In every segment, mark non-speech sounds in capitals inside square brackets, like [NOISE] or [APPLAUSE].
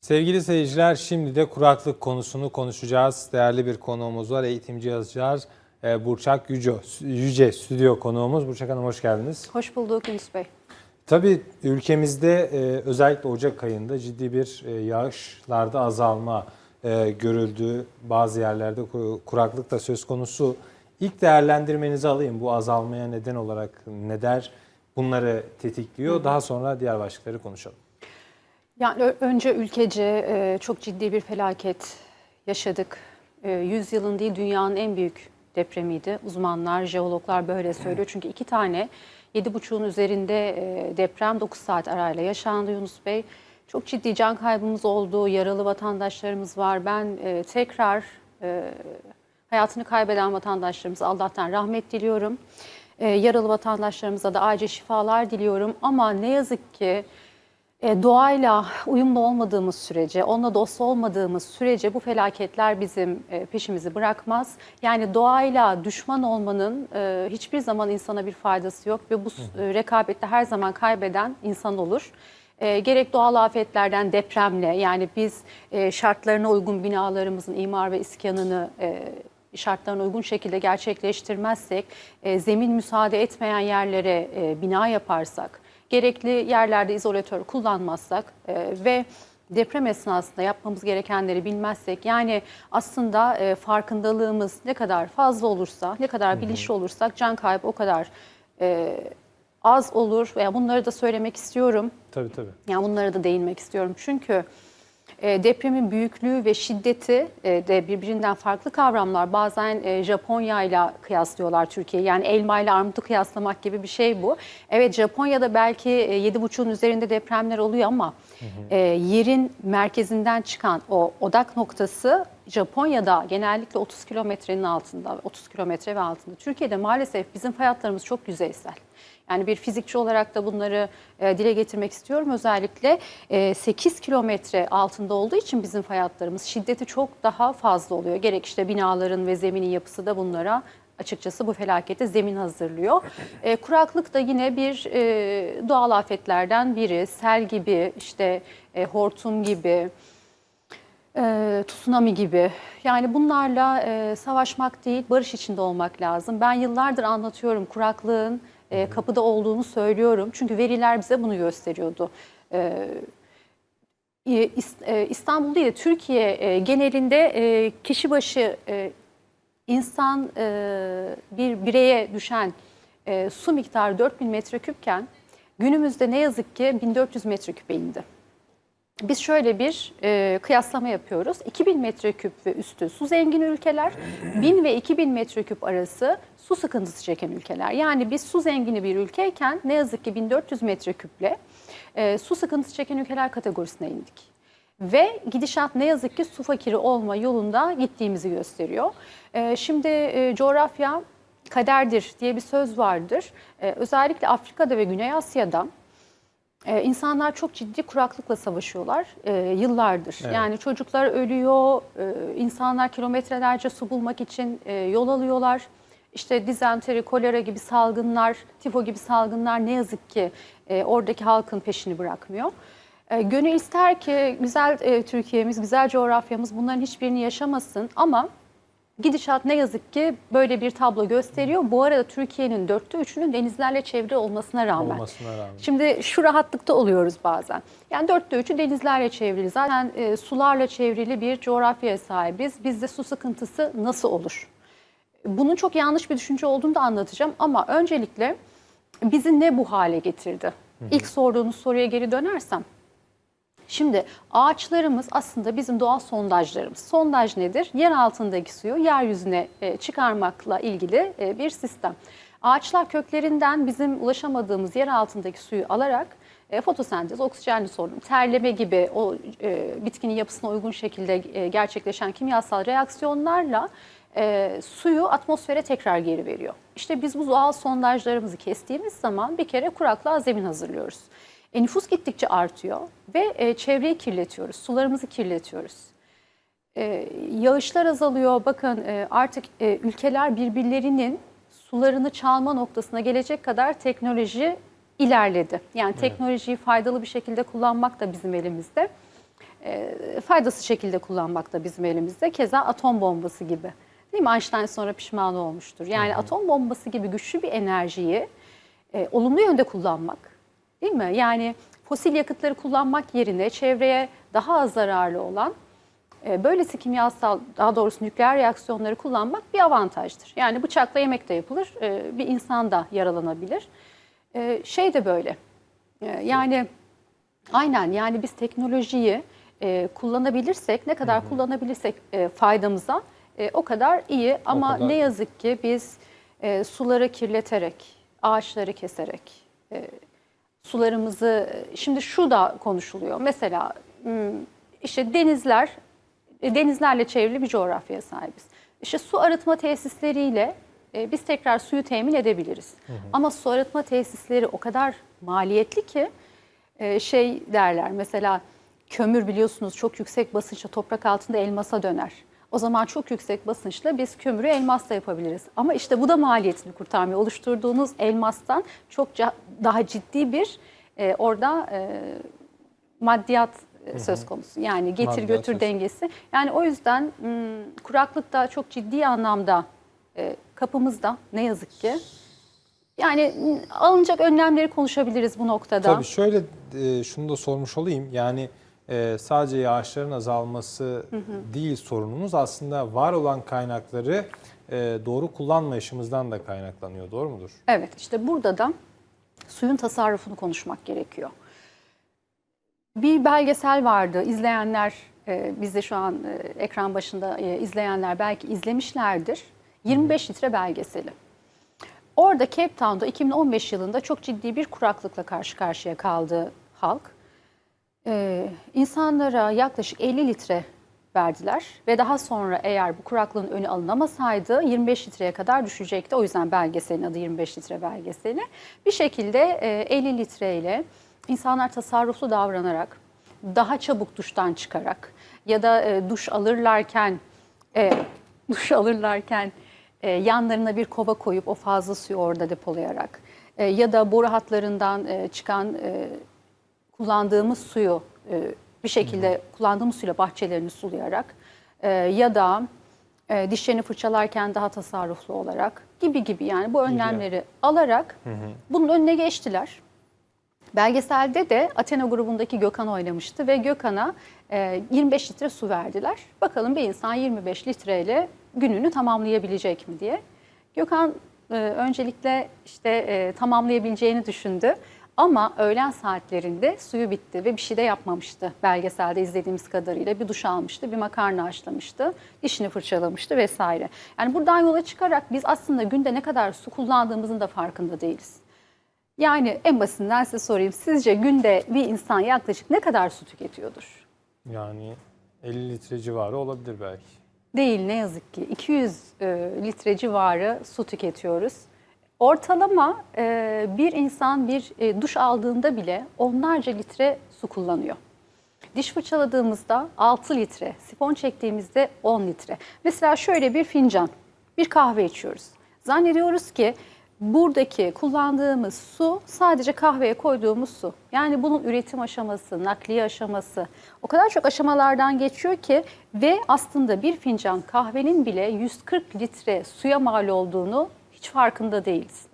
Sevgili seyirciler şimdi de kuraklık konusunu konuşacağız. Değerli bir konuğumuz var. Eğitimci yazar e, Burçak Yüce, Yüce stüdyo konuğumuz. Burçak Hanım hoş geldiniz. Hoş bulduk Yunus Bey. Tabii ülkemizde e, özellikle Ocak ayında ciddi bir e, yağışlarda azalma e, görüldü. Bazı yerlerde ku- kuraklık da söz konusu. İlk değerlendirmenizi alayım. Bu azalmaya neden olarak neler bunları tetikliyor? Daha sonra diğer başlıkları konuşalım. Yani önce ülkece e, çok ciddi bir felaket yaşadık. E, Yüzyılın değil dünyanın en büyük depremiydi. Uzmanlar, jeologlar böyle söylüyor. Çünkü iki tane 7,5'un üzerinde e, deprem 9 saat arayla yaşandı Yunus Bey. Çok ciddi can kaybımız oldu, yaralı vatandaşlarımız var. Ben e, tekrar e, hayatını kaybeden vatandaşlarımıza Allah'tan rahmet diliyorum. E, yaralı vatandaşlarımıza da acil şifalar diliyorum. Ama ne yazık ki e, doğayla uyumlu olmadığımız sürece, onunla dost olmadığımız sürece bu felaketler bizim e, peşimizi bırakmaz. Yani doğayla düşman olmanın e, hiçbir zaman insana bir faydası yok ve bu e, rekabette her zaman kaybeden insan olur. E, gerek doğal afetlerden depremle yani biz e, şartlarına uygun binalarımızın imar ve iskanını e, şartlarına uygun şekilde gerçekleştirmezsek, e, zemin müsaade etmeyen yerlere e, bina yaparsak, gerekli yerlerde izolatör kullanmazsak e, ve deprem esnasında yapmamız gerekenleri bilmezsek yani aslında e, farkındalığımız ne kadar fazla olursa, ne kadar bilinçli olursak can kaybı o kadar e, az olur veya bunları da söylemek istiyorum. Tabii tabii. Yani bunlara da değinmek istiyorum. Çünkü depremin büyüklüğü ve şiddeti e, de birbirinden farklı kavramlar. Bazen e, Japonya ile kıyaslıyorlar Türkiye'yi. Yani elma ile armutu kıyaslamak gibi bir şey bu. Evet Japonya'da belki e, 7,5'un üzerinde depremler oluyor ama e, yerin merkezinden çıkan o odak noktası Japonya'da genellikle 30 kilometrenin altında, 30 kilometre ve altında. Türkiye'de maalesef bizim fay hatlarımız çok yüzeysel. Yani bir fizikçi olarak da bunları e, dile getirmek istiyorum. Özellikle e, 8 kilometre altında olduğu için bizim fay hatlarımız şiddeti çok daha fazla oluyor. Gerek işte binaların ve zeminin yapısı da bunlara açıkçası bu felakete zemin hazırlıyor. E, kuraklık da yine bir e, doğal afetlerden biri. Sel gibi, işte e, hortum gibi, e, tsunami gibi. Yani bunlarla e, savaşmak değil, barış içinde olmak lazım. Ben yıllardır anlatıyorum kuraklığın e, kapıda olduğunu söylüyorum. Çünkü veriler bize bunu gösteriyordu. E, e, İstanbul değil de Türkiye e, genelinde e, kişi başı insan bir bireye düşen su miktarı 4000 metreküpken günümüzde ne yazık ki 1400 metreküpe indi. Biz şöyle bir e, kıyaslama yapıyoruz. 2000 metreküp ve üstü su zengin ülkeler, [CLEARS THROAT] 1000 ve 2000 metreküp arası su sıkıntısı çeken ülkeler. Yani biz su zengini bir ülkeyken ne yazık ki 1400 metreküple e, su sıkıntısı çeken ülkeler kategorisine indik. Ve gidişat ne yazık ki su fakiri olma yolunda gittiğimizi gösteriyor. E, şimdi e, coğrafya kaderdir diye bir söz vardır. E, özellikle Afrika'da ve Güney Asya'da ee, insanlar çok ciddi kuraklıkla savaşıyorlar e, yıllardır. Evet. Yani çocuklar ölüyor, e, insanlar kilometrelerce su bulmak için e, yol alıyorlar. İşte dizenteri, kolera gibi salgınlar, tifo gibi salgınlar ne yazık ki e, oradaki halkın peşini bırakmıyor. E, gönül ister ki güzel e, Türkiye'miz, güzel coğrafyamız bunların hiçbirini yaşamasın ama gidişat ne yazık ki böyle bir tablo gösteriyor. Bu arada Türkiye'nin dörtte üçünün denizlerle çevre olmasına rağmen. Olmasına rağmen. Şimdi şu rahatlıkta oluyoruz bazen. Yani dörtte üçü denizlerle çevrili. Zaten e, sularla çevrili bir coğrafyaya sahibiz. Bizde su sıkıntısı nasıl olur? Bunun çok yanlış bir düşünce olduğunu da anlatacağım. Ama öncelikle bizi ne bu hale getirdi? İlk sorduğunuz soruya geri dönersem. Şimdi ağaçlarımız aslında bizim doğal sondajlarımız. Sondaj nedir? Yer altındaki suyu yeryüzüne e, çıkarmakla ilgili e, bir sistem. Ağaçlar köklerinden bizim ulaşamadığımız yer altındaki suyu alarak e, fotosentez, oksijenli solunum, terleme gibi o e, bitkinin yapısına uygun şekilde e, gerçekleşen kimyasal reaksiyonlarla e, suyu atmosfere tekrar geri veriyor. İşte biz bu doğal sondajlarımızı kestiğimiz zaman bir kere kuraklığa zemin hazırlıyoruz. E, nüfus gittikçe artıyor ve e, çevreyi kirletiyoruz, sularımızı kirletiyoruz. E, yağışlar azalıyor. Bakın e, artık e, ülkeler birbirlerinin sularını çalma noktasına gelecek kadar teknoloji ilerledi. Yani teknolojiyi faydalı bir şekilde kullanmak da bizim elimizde. e, faydasız şekilde kullanmak da bizim elimizde. Keza atom bombası gibi. Değil mi? Einstein sonra pişman olmuştur. Yani atom bombası gibi güçlü bir enerjiyi e, olumlu yönde kullanmak. Değil mi? Yani fosil yakıtları kullanmak yerine çevreye daha az zararlı olan e, böylesi kimyasal, daha doğrusu nükleer reaksiyonları kullanmak bir avantajdır. Yani bıçakla yemek de yapılır, e, bir insan da yaralanabilir. E, Şey de böyle, e, yani aynen yani biz teknolojiyi e, kullanabilirsek, ne kadar kullanabilirsek e, faydamıza e, o kadar iyi. Ama kadar ne yazık ki biz e, suları kirleterek, ağaçları keserek, e, sularımızı şimdi şu da konuşuluyor. Mesela hmm, işte denizler e, denizlerle çevrili bir coğrafyaya sahibiz. İşte su arıtma tesisleriyle e, biz tekrar suyu temin edebiliriz. Ama su arıtma tesisleri o kadar maliyetli ki e, şey derler mesela kömür biliyorsunuz çok yüksek basınçla toprak altında elmasa döner. O zaman çok yüksek basınçla biz kömürü elmasla yapabiliriz. Ama işte bu da maliyetini kurtarmıyor. Oluşturduğunuz elmastan çok daha ciddi bir e, orada e, maddiyat e, söz konusu. Yani getir Maddiyat götür söz- dengesi. Yani o yüzden m, kuraklık da çok ciddi anlamda e, kapımızda ne yazık ki. Yani m, alınacak önlemleri konuşabiliriz bu noktada. Tabii şöyle e, şunu da sormuş olayım. Yani e, sadece yağışların azalması değil sorunumuz. Aslında var olan kaynakları e, doğru kullanmayışımızdan da kaynaklanıyor. Doğru mudur? Evet işte burada da suyun tasarrufunu konuşmak gerekiyor. Bir belgesel vardı. İzleyenler, e, biz de şu an e, ekran başında e, izleyenler belki izlemişlerdir. 25 litre belgeseli. Orada Cape Town'da 2015 yılında çok ciddi bir kuraklıkla karşı karşıya kaldı halk. Ee, insanlara yaklaşık 50 litre verdiler ve daha sonra eğer bu kuraklığın önü alınamasaydı 25 litreye kadar düşecekti. O yüzden belgeselin adı 25 litre belgeseli. Bir şekilde e, 50 litreyle insanlar tasarruflu davranarak, daha çabuk duştan çıkarak ya da e, duş alırlarken e, [LAUGHS] duş alırlarken e, yanlarına bir kova koyup o fazla suyu orada depolayarak e, ya da boru hatlarından e, çıkan e, kullandığımız suyu e, bir şekilde kullandığımız suyla bahçelerini sulayarak e, ya da e, dişlerini fırçalarken daha tasarruflu olarak gibi gibi yani bu önlemleri alarak bunun önüne geçtiler. Belgeselde de Athena grubundaki Gökhan oynamıştı ve Gökhan'a e, 25 litre su verdiler. Bakalım bir insan 25 litreyle gününü tamamlayabilecek mi diye. Gökhan e, öncelikle işte e, tamamlayabileceğini düşündü. Ama öğlen saatlerinde suyu bitti ve bir şey de yapmamıştı. Belgeselde izlediğimiz kadarıyla bir duş almıştı, bir makarna haşlamıştı, dişini fırçalamıştı vesaire. Yani buradan yola çıkarak biz aslında günde ne kadar su kullandığımızın da farkında değiliz. Yani en basitinden size sorayım. Sizce günde bir insan yaklaşık ne kadar su tüketiyordur? Yani 50 litre civarı olabilir belki. Değil ne yazık ki. 200 e, litre civarı su tüketiyoruz. Ortalama e, bir insan bir e, duş aldığında bile onlarca litre su kullanıyor. Diş fırçaladığımızda 6 litre, sifon çektiğimizde 10 litre. Mesela şöyle bir fincan, bir kahve içiyoruz. Zannediyoruz ki buradaki kullandığımız su sadece kahveye koyduğumuz su. Yani bunun üretim aşaması, nakliye aşaması o kadar çok aşamalardan geçiyor ki ve aslında bir fincan kahvenin bile 140 litre suya mal olduğunu hiç farkında değiliz.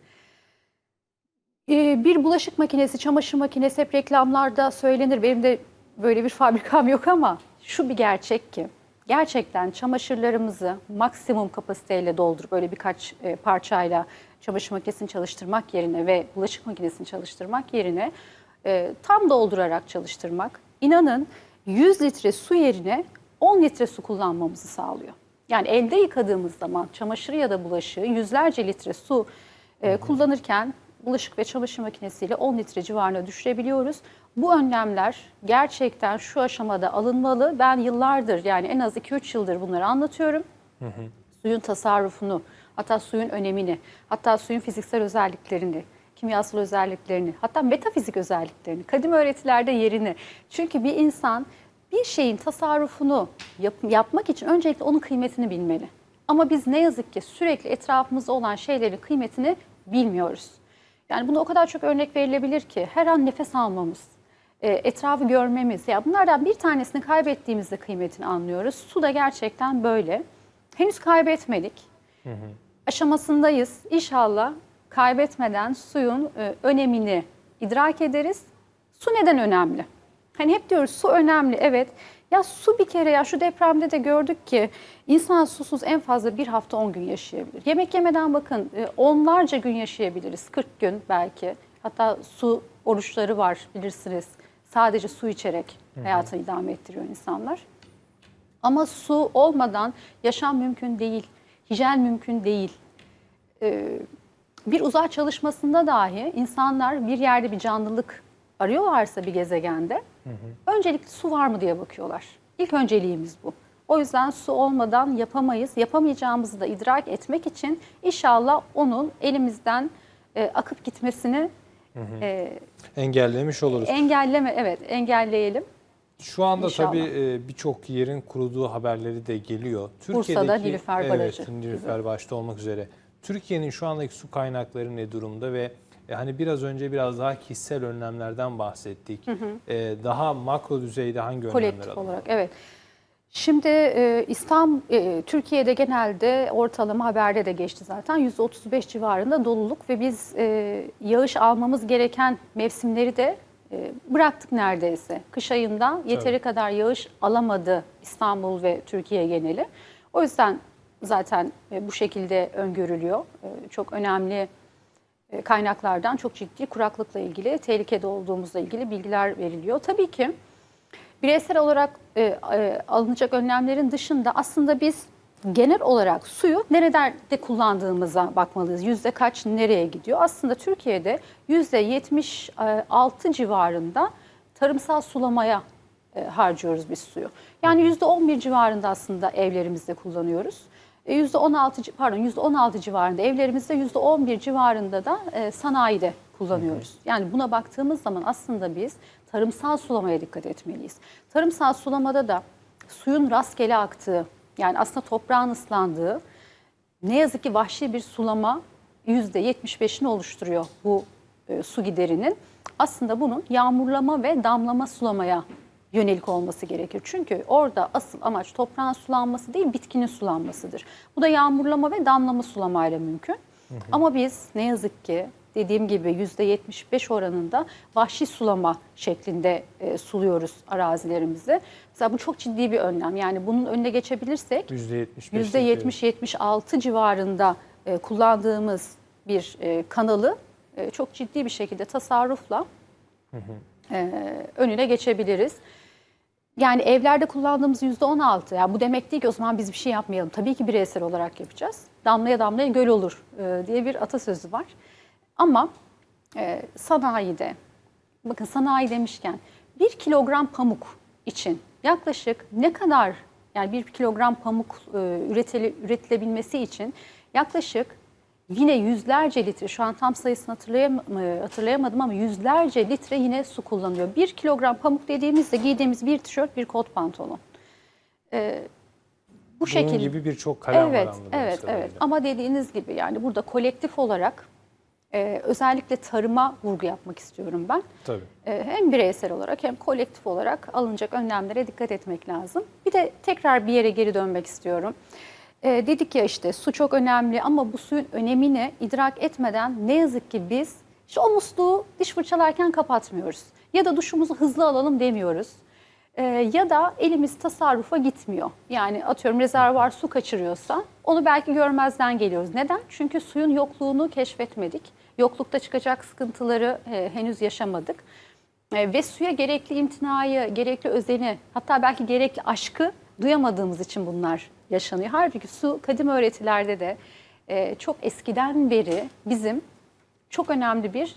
Ee, Bir bulaşık makinesi, çamaşır makinesi hep reklamlarda söylenir. Benim de böyle bir [LAUGHS] fabrikam yok ama şu bir gerçek ki gerçekten çamaşırlarımızı maksimum kapasiteyle doldurup böyle birkaç e, parçayla çamaşır makinesini çalıştırmak yerine ve bulaşık makinesini çalıştırmak yerine e, tam doldurarak çalıştırmak inanın 100 litre su yerine 10 litre su kullanmamızı sağlıyor. Yani elde yıkadığımız zaman çamaşırı ya da bulaşığı yüzlerce litre su e, kullanırken bulaşık ve çamaşır makinesiyle 10 litre civarına düşürebiliyoruz. Bu önlemler gerçekten şu aşamada alınmalı. Ben yıllardır yani en az 2-3 yıldır bunları anlatıyorum. Suyun tasarrufunu, hatta suyun önemini, hatta suyun fiziksel özelliklerini, kimyasal özelliklerini, hatta metafizik özelliklerini, kadim öğretilerde yerini. Çünkü bir insan bir şeyin tasarrufunu yap- yapmak için öncelikle onun kıymetini bilmeli. Ama biz ne yazık ki sürekli etrafımızda olan şeylerin kıymetini bilmiyoruz. Yani buna o kadar çok örnek verilebilir ki her an nefes almamız, e, etrafı görmemiz. Ya bunlardan bir tanesini kaybettiğimizde kıymetini anlıyoruz. Su da gerçekten böyle. Henüz kaybetmedik. Aşamasındayız. İnşallah kaybetmeden suyun e, önemini idrak ederiz. Su neden önemli? Hani hep diyoruz su önemli. Evet. Ya su bir kere ya şu depremde de gördük ki insan susuz en fazla bir hafta 10 gün yaşayabilir. Yemek yemeden bakın e, onlarca gün yaşayabiliriz. 40 gün belki. Hatta su oruçları var bilirsiniz. Sadece su içerek hayatını idame ettiriyor insanlar. Ama su olmadan yaşam mümkün değil. Hijyen mümkün değil. Ee, bir uzay çalışmasında dahi insanlar bir yerde bir canlılık arıyorlarsa bir gezegende öncelikle su var mı diye bakıyorlar. İlk önceliğimiz bu. O yüzden su olmadan yapamayız. Yapamayacağımızı da idrak etmek için inşallah onun elimizden e, akıp gitmesini e, Engellemiş oluruz. engelleme evet engelleyelim. Şu anda İnşallah. tabii e, birçok yerin kuruduğu haberleri de geliyor. Bursa'da Nilüfer Barajı Evet, Nilüfer başta olmak üzere. Türkiye'nin şu andaki su kaynakları ne durumda ve hani biraz önce biraz daha kişisel önlemlerden bahsettik. E, daha makro düzeyde hangi önlemler Kolektif alınmalı? olarak evet. Şimdi e, İstanbul, e, Türkiye'de genelde ortalama haberde de geçti zaten %35 civarında doluluk ve biz e, yağış almamız gereken mevsimleri de e, bıraktık neredeyse. Kış ayında yeteri kadar yağış alamadı İstanbul ve Türkiye geneli. O yüzden zaten e, bu şekilde öngörülüyor. E, çok önemli kaynaklardan çok ciddi kuraklıkla ilgili, tehlikede olduğumuzla ilgili bilgiler veriliyor. Tabii ki bireysel olarak e, e, alınacak önlemlerin dışında aslında biz genel olarak suyu nerelerde kullandığımıza bakmalıyız. Yüzde kaç nereye gidiyor? Aslında Türkiye'de yüzde 76 civarında tarımsal sulamaya e, harcıyoruz biz suyu. Yani yüzde 11 civarında aslında evlerimizde kullanıyoruz. E, Yüzde 16 ci- pardon yüzde 16 civarında evlerimizde yüzde 11 civarında da e, sanayide kullanıyoruz. Yani buna baktığımız zaman aslında biz tarımsal sulamaya dikkat etmeliyiz. Tarımsal sulamada da suyun rastgele aktığı yani aslında toprağın ıslandığı ne yazık ki vahşi bir sulama %75'ini oluşturuyor bu e, su giderinin. Aslında bunun yağmurlama ve damlama sulamaya yönelik olması gerekir. Çünkü orada asıl amaç toprağın sulanması değil bitkinin sulanmasıdır. Bu da yağmurlama ve damlama sulamayla mümkün. Ama biz ne yazık ki dediğim gibi %75 oranında vahşi sulama şeklinde e, suluyoruz arazilerimizi. Mesela bu çok ciddi bir önlem. Yani bunun önüne geçebilirsek %75. %70-76 civarında e, kullandığımız bir e, kanalı e, çok ciddi bir şekilde tasarrufla e, önüne geçebiliriz. Yani evlerde kullandığımız %16, yani bu demek değil ki o zaman biz bir şey yapmayalım. Tabii ki bireysel olarak yapacağız. Damlaya damlaya göl olur e, diye bir atasözü var. Ama e, sanayide, bakın sanayi demişken bir kilogram pamuk için yaklaşık ne kadar yani bir kilogram pamuk e, üretili, üretilebilmesi için yaklaşık yine yüzlerce litre şu an tam sayısını hatırlayam e, hatırlayamadım ama yüzlerce litre yine su kullanılıyor. Bir kilogram pamuk dediğimizde giydiğimiz bir tişört bir kot pantolon. E, bu Bunun şekilde. gibi birçok kalem evet, var Evet, kadarıyla. evet. Ama dediğiniz gibi yani burada kolektif olarak e, özellikle tarıma vurgu yapmak istiyorum ben. Tabii. E, hem bireysel olarak hem kolektif olarak alınacak önlemlere dikkat etmek lazım. Bir de tekrar bir yere geri dönmek istiyorum. E, dedik ya işte su çok önemli ama bu suyun önemini idrak etmeden ne yazık ki biz işte o musluğu diş fırçalarken kapatmıyoruz. Ya da duşumuzu hızlı alalım demiyoruz. E, ya da elimiz tasarrufa gitmiyor. Yani atıyorum rezervuar su kaçırıyorsa onu belki görmezden geliyoruz. Neden? Çünkü suyun yokluğunu keşfetmedik. Yoklukta çıkacak sıkıntıları e, henüz yaşamadık. E, ve suya gerekli imtinayı, gerekli özeni, hatta belki gerekli aşkı duyamadığımız için bunlar yaşanıyor. Halbuki su kadim öğretilerde de e, çok eskiden beri bizim çok önemli bir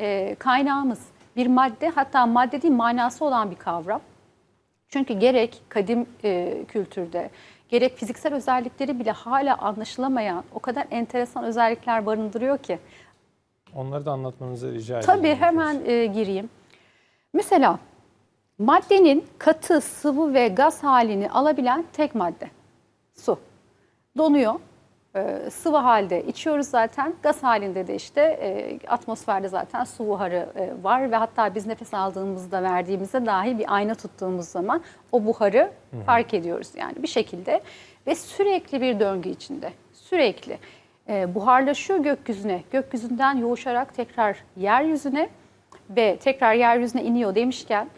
e, kaynağımız. Bir madde hatta madde değil manası olan bir kavram. Çünkü gerek kadim e, kültürde gerek fiziksel özellikleri bile hala anlaşılamayan o kadar enteresan özellikler barındırıyor ki. Onları da anlatmanızı rica ediyorum. Tabii hemen e, gireyim. Mesela maddenin katı, sıvı ve gaz halini alabilen tek madde su. Donuyor, e, sıvı halde içiyoruz zaten. Gaz halinde de işte e, atmosferde zaten su buharı e, var ve hatta biz nefes aldığımızda verdiğimizde dahi bir ayna tuttuğumuz zaman o buharı fark ediyoruz yani bir şekilde ve sürekli bir döngü içinde. Sürekli e, buharlaşıyor gökyüzüne. Gökyüzünden yoğuşarak tekrar yeryüzüne ve tekrar yeryüzüne iniyor demişken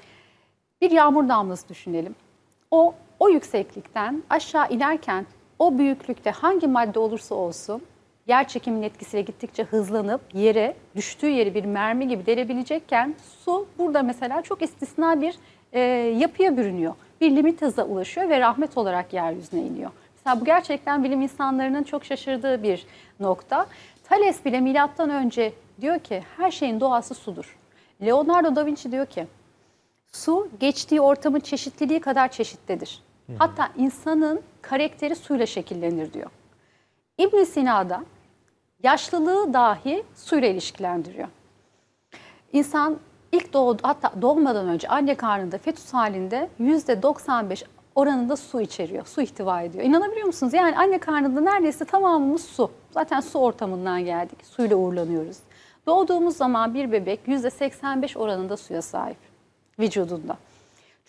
bir yağmur damlası düşünelim. O o yükseklikten aşağı inerken o büyüklükte hangi madde olursa olsun yer çekiminin etkisiyle gittikçe hızlanıp yere düştüğü yeri bir mermi gibi delebilecekken su burada mesela çok istisna bir e, yapıya bürünüyor. Bir limit hıza ulaşıyor ve rahmet olarak yeryüzüne iniyor. Mesela bu gerçekten bilim insanlarının çok şaşırdığı bir nokta. Thales bile milattan önce diyor ki her şeyin doğası sudur. Leonardo da Vinci diyor ki Su geçtiği ortamın çeşitliliği kadar çeşitlidir. Hatta insanın karakteri suyla şekillenir diyor. İbn Sina'da yaşlılığı dahi suyla ilişkilendiriyor. İnsan ilk doğdu hatta doğmadan önce anne karnında fetüs halinde %95 oranında su içeriyor, su ihtiva ediyor. İnanabiliyor musunuz? Yani anne karnında neredeyse tamamımız su. Zaten su ortamından geldik, suyla uğurlanıyoruz. Doğduğumuz zaman bir bebek %85 oranında suya sahip vücudunda.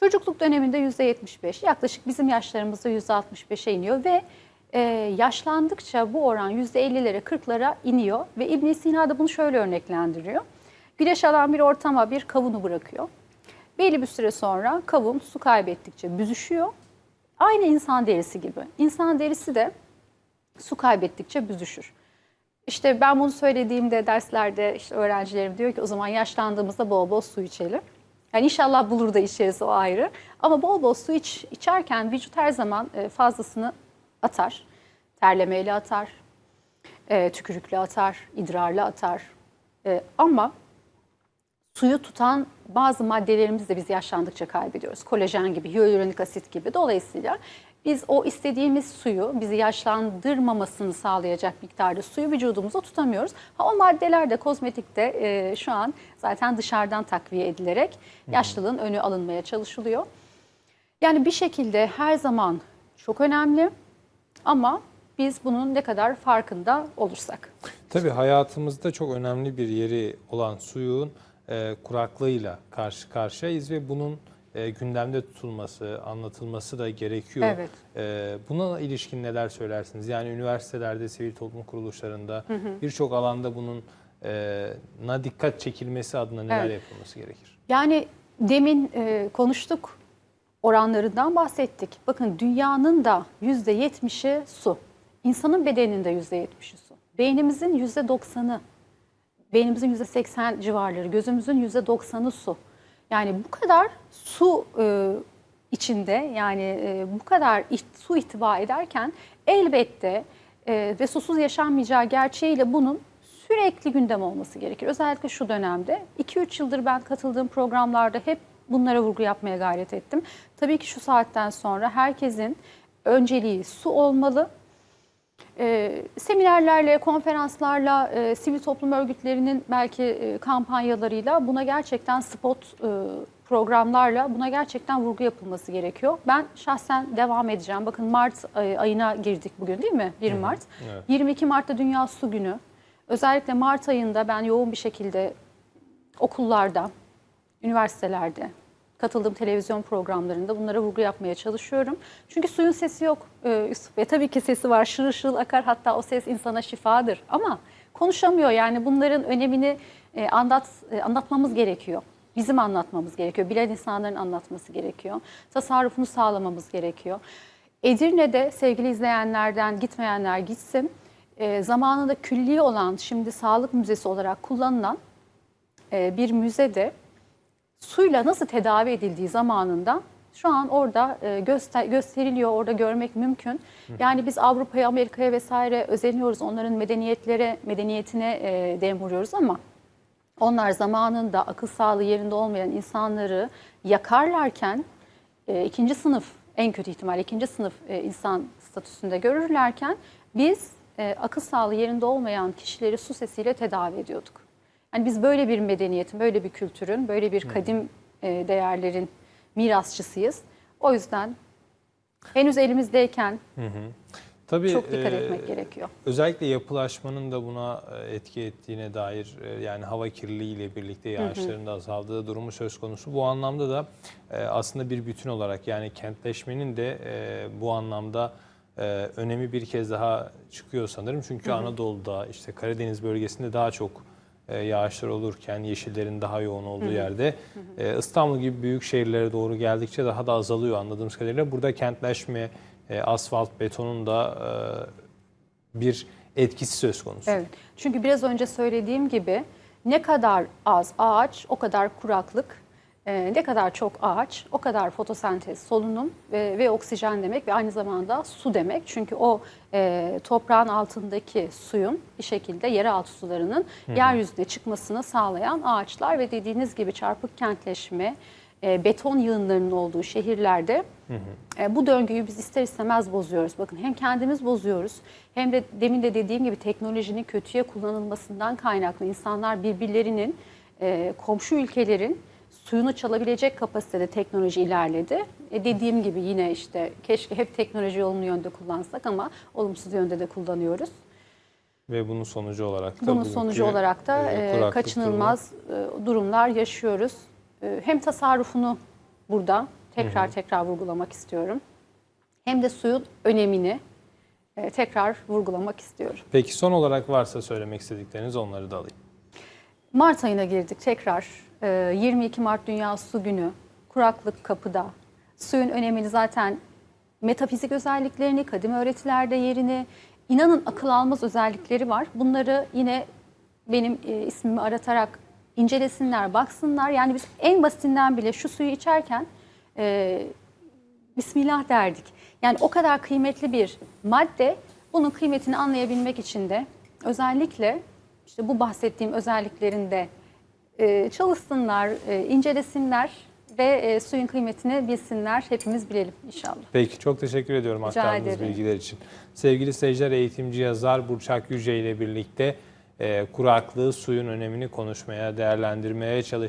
Çocukluk döneminde %75, yaklaşık bizim yaşlarımızda %65'e iniyor ve e, yaşlandıkça bu oran %50'lere 40'lara iniyor ve İbn Sina da bunu şöyle örneklendiriyor. Güneş alan bir ortama bir kavunu bırakıyor. Belli bir süre sonra kavun su kaybettikçe büzüşüyor. Aynı insan derisi gibi. İnsan derisi de su kaybettikçe büzüşür. İşte ben bunu söylediğimde derslerde işte öğrencilerim diyor ki o zaman yaşlandığımızda bol bol su içelim. Yani inşallah bulur da içeriz o ayrı. Ama bol bol su iç, içerken vücut her zaman e, fazlasını atar. Terlemeyle atar, e, tükürükle atar, idrarla atar. E, ama suyu tutan bazı maddelerimizi de biz yaşlandıkça kaybediyoruz. Kolajen gibi, hyaluronik asit gibi. Dolayısıyla biz o istediğimiz suyu, bizi yaşlandırmamasını sağlayacak miktarda suyu vücudumuza tutamıyoruz. Ha, o maddeler de kozmetikte e, şu an zaten dışarıdan takviye edilerek yaşlılığın önü alınmaya çalışılıyor. Yani bir şekilde her zaman çok önemli ama biz bunun ne kadar farkında olursak. Tabii hayatımızda çok önemli bir yeri olan suyun e, kuraklığıyla karşı karşıyayız ve bunun e, gündemde tutulması, anlatılması da gerekiyor. Evet. E, buna ilişkin neler söylersiniz? Yani üniversitelerde, sivil toplum kuruluşlarında birçok alanda bunun e, na dikkat çekilmesi adına neler Evet. yapılması gerekir? Yani demin e, konuştuk oranlarından bahsettik. Bakın dünyanın da yüzde yetmişi su. İnsanın bedeninin de yüzde yetmişi su. Beynimizin yüzde doksanı, beynimizin yüzde seksen civarları, gözümüzün yüzde doksanı su. Yani bu kadar su e, içinde yani e, bu kadar iht- su ihtiva ederken elbette e, ve susuz yaşanmayacağı gerçeğiyle bunun sürekli gündem olması gerekir. Özellikle şu dönemde 2-3 yıldır ben katıldığım programlarda hep bunlara vurgu yapmaya gayret ettim. Tabii ki şu saatten sonra herkesin önceliği su olmalı. E, seminerlerle, konferanslarla, e, sivil toplum örgütlerinin belki e, kampanyalarıyla buna gerçekten spot e, programlarla buna gerçekten vurgu yapılması gerekiyor. Ben şahsen devam edeceğim. Bakın Mart ay- ayına girdik bugün değil mi? 1 Mart. Evet. 22 Mart'ta Dünya Su Günü. Özellikle Mart ayında ben yoğun bir şekilde okullarda, üniversitelerde, katıldığım televizyon programlarında bunlara vurgu yapmaya çalışıyorum. Çünkü suyun sesi yok e, Yusuf. Ve tabii ki sesi var, şırıl şırıl akar. Hatta o ses insana şifadır. Ama konuşamıyor yani bunların önemini e, anlat e, anlatmamız gerekiyor. Bizim anlatmamız gerekiyor. Bilen insanların anlatması gerekiyor. Tasarrufunu sağlamamız gerekiyor. Edirne'de sevgili izleyenlerden gitmeyenler gitsin. E, zamanında külli olan, şimdi sağlık müzesi olarak kullanılan e, bir müzede suyla nasıl tedavi edildiği zamanında şu an orada e, göster gösteriliyor, orada görmek mümkün. Yani biz Avrupa'ya, Amerika'ya vesaire özeniyoruz. Onların medeniyetlere, medeniyetine e, dem vuruyoruz ama onlar zamanında akıl sağlığı yerinde olmayan insanları yakarlarken e, ikinci sınıf en kötü ihtimal ikinci sınıf e, insan statüsünde görürlerken biz e, akıl sağlığı yerinde olmayan kişileri su sesiyle tedavi ediyorduk. Yani biz böyle bir medeniyetin, böyle bir kültürün, böyle bir kadim e, değerlerin mirasçısıyız. O yüzden henüz elimizdeyken Tabii, Çok dikkat e, etmek gerekiyor. Özellikle yapılaşmanın da buna e, etki ettiğine dair e, yani hava kirliliği ile birlikte yağışların da azaldığı durumu söz konusu. Bu anlamda da e, aslında bir bütün olarak yani kentleşmenin de bu anlamda önemi bir kez daha çıkıyor sanırım. Çünkü Anadolu'da işte Karadeniz bölgesinde daha çok yağışlar olurken yeşillerin daha yoğun olduğu yerde e, İstanbul gibi büyük şehirlere doğru geldikçe daha da azalıyor anladığımız kadarıyla. Burada kentleşme, e, asfalt, betonun da e, bir etkisi söz konusu. Evet. Çünkü biraz önce söylediğim gibi ne kadar az ağaç o kadar kuraklık, e, ne kadar çok ağaç o kadar fotosentez, solunum ve, ve oksijen demek ve aynı zamanda su demek. Çünkü o e, toprağın altındaki suyun bir şekilde yeraltı sularının yeryüzüne çıkmasını sağlayan ağaçlar ve dediğiniz gibi çarpık kentleşme, e, beton yığınlarının olduğu şehirlerde e, bu döngüyü biz ister istemez bozuyoruz. Bakın hem kendimiz bozuyoruz hem de demin de dediğim gibi teknolojinin kötüye kullanılmasından kaynaklı insanlar birbirlerinin e, komşu ülkelerin suyunu çalabilecek kapasitede teknoloji ilerledi. E, dediğim gibi yine işte keşke hep teknoloji olumlu yönde kullansak ama olumsuz yönde de kullanıyoruz. Ve bunun sonucu olarak da Bunun sonucu olarak da e, e, kaçınılmaz e, durumlar yaşıyoruz. E, hem tasarrufunu burada tekrar tekrar vurgulamak istiyorum. Hem de suyun önemini tekrar vurgulamak istiyorum. durumu. Peki son olarak varsa söylemek istedikleriniz onları da alayım. Mart ayına girdik tekrar. E, 22 Mart Dünya Su Günü. Kuraklık kapıda. Suyun önemini zaten metafizik özelliklerini, kadim öğretilerde yerini, inanın akıl almaz özellikleri var. Bunları yine benim e, ismimi aratarak incelesinler, baksınlar. Yani biz en basitinden bile şu suyu içerken e, Bismillah derdik. Yani o kadar kıymetli bir madde. Bunun kıymetini anlayabilmek için de özellikle işte bu bahsettiğim özelliklerinde e, çalışsınlar, e, incelesinler ve e, suyun kıymetini bilsinler. Hepimiz bilelim inşallah. Peki çok teşekkür ediyorum aktardığınız bilgiler için. Sevgili seyirciler eğitimci yazar Burçak Yüce ile birlikte e, kuraklığı, suyun önemini konuşmaya, değerlendirmeye çalıştık.